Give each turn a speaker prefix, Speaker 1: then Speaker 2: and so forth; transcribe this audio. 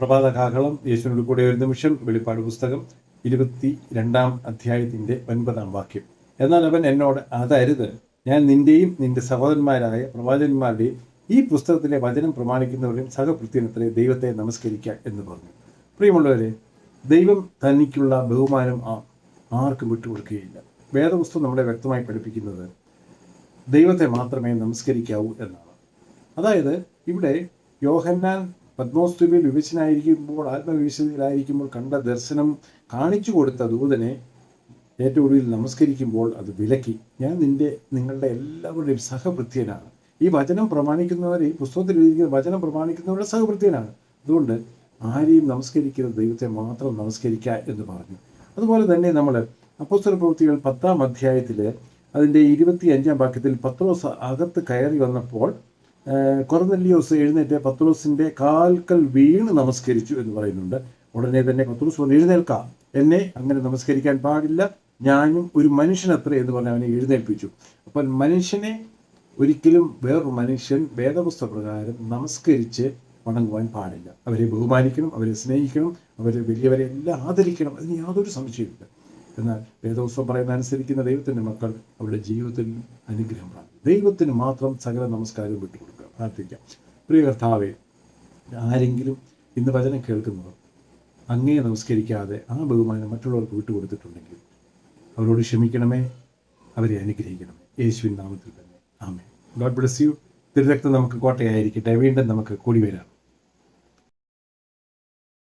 Speaker 1: പ്രഭാത കാഹളം യേശുവിനോട് കൂടെ ഒരു നിമിഷം വെളിപ്പാട് പുസ്തകം ഇരുപത്തി രണ്ടാം അധ്യായത്തിന്റെ ഒൻപതാം വാക്യം. എന്നാൽ അവൻ എന്നോട് അതരുത് ഞാൻ നിന്റെയും നിന്റെ സഹോദരന്മാരായ പ്രവാചകന്മാരുടെയും ഈ പുസ്തകത്തിലെ വചനം പ്രമാണിക്കുന്നവരെയും സഹപ്രത്യനത്തിലെ ദൈവത്തെ നമസ്കരിക്കുക എന്ന് പറഞ്ഞു. പ്രിയമുള്ളവരെ ദൈവം തനിക്കുള്ള ബഹുമാനം ആർക്കും വിട്ടുകൊടുക്കുകയില്ല. വേദപുസ്തകം നമ്മളെ വ്യക്തമായി പഠിപ്പിക്കുന്നത് ദൈവത്തെ മാത്രമേ നമസ്കരിക്കാവൂ എന്നാണ്. അതായത് ഇവിടെ യോഹന്നാൻ പത്മോസ്തുബിൽ വിവശനായിരിക്കുമ്പോൾ ആത്മവിവശതയിലായിരിക്കുമ്പോൾ കണ്ട ദർശനം കാണിച്ചു കൊടുത്ത ദൂതനെ ഏറ്റവും ഒടുവിൽ നമസ്കരിക്കുമ്പോൾ അത് വിലക്കി. ഞാൻ നിന്റെ നിങ്ങളുടെ എല്ലാവരുടെയും സഹഭൃത്യനാണ് ഈ വചനം പ്രമാണിക്കുന്നവർ ഈ പുസ്തകത്തിൽ എഴുതിയിരിക്കുന്ന വചനം പ്രമാണിക്കുന്നവരുടെ സഹഭൃത്യനാണ് അതുകൊണ്ട് ആരെയും നമസ്കരിക്കുന്ന ദൈവത്തെ മാത്രം നമസ്കരിക്കുക എന്ന് പറഞ്ഞു. അതുപോലെ തന്നെ നമ്മൾ അപ്പോസ്തല പ്രവൃത്തികൾ പത്താം അധ്യായത്തിൽ അതിന്റെ ഇരുപത്തി അഞ്ചാം വാക്യത്തിൽ പത്രോസ് അകത്ത് കയറി വന്നപ്പോൾ ഏഹ്, കൊർന്നല്ലിയോസ് എഴുന്നേറ്റ് പത്രോസിന്റെ കാൽക്കൽ വീണ് നമസ്കരിച്ചു എന്ന് പറയുന്നുണ്ട്. ഉടനെ തന്നെ പത്രോസ് വന്ന് എഴുന്നേൽക്കാം. എന്നെ അങ്ങനെ നമസ്കരിക്കാൻ പാടില്ല. ഞാനും ഒരു മനുഷ്യനത്ര എന്ന് പറഞ്ഞ് അവനെ എഴുന്നേൽപ്പിച്ചു. അപ്പോൾ മനുഷ്യനെ ഒരിക്കലും വേറൊരു മനുഷ്യൻ വേദപുസ്തകപ്രകാരം നമസ്കരിച്ച് വണങ്ങുവാൻ പാടില്ല. അവരെ ബഹുമാനിക്കണം അവരെ സ്നേഹിക്കണം അവരെ വലിയവരെ എല്ലാം ആദരിക്കണം. അതിന് യാതൊരു സംശയമില്ല എന്നാൽ വേദോത്സവം പറയുന്ന അനുസരിക്കുന്ന ദൈവത്തിന്റെ മക്കൾ അവരുടെ ജീവിതത്തിൽ അനുഗ്രഹം പ്രാപിക്കും. ദൈവത്തിന് മാത്രം സകല നമസ്കാരവും വിട്ടുകൊടുക്കുക പ്രാർത്ഥിക്കാം. പ്രിയ കർത്താവേ ആരെങ്കിലും ഇന്ന് വചനം കേൾക്കുന്നവർ അങ്ങേ നമസ്കരിക്കാതെ ആ ബഹുമാനം മറ്റുള്ളവർക്ക് വിട്ടുകൊടുത്തിട്ടുണ്ടെങ്കിൽ അവരോട് ക്ഷമിക്കണമേ അവരെ അനുഗ്രഹിക്കണമേ. യേശുവിൻ നാമത്തിൽ തന്നെ. ആമേ ഗോഡ് ബ്ലസ് യു തിരുരക്തം നമുക്ക് കോട്ടയായിരിക്കട്ടെ. വീണ്ടും നമുക്ക് കൂടി വരാം.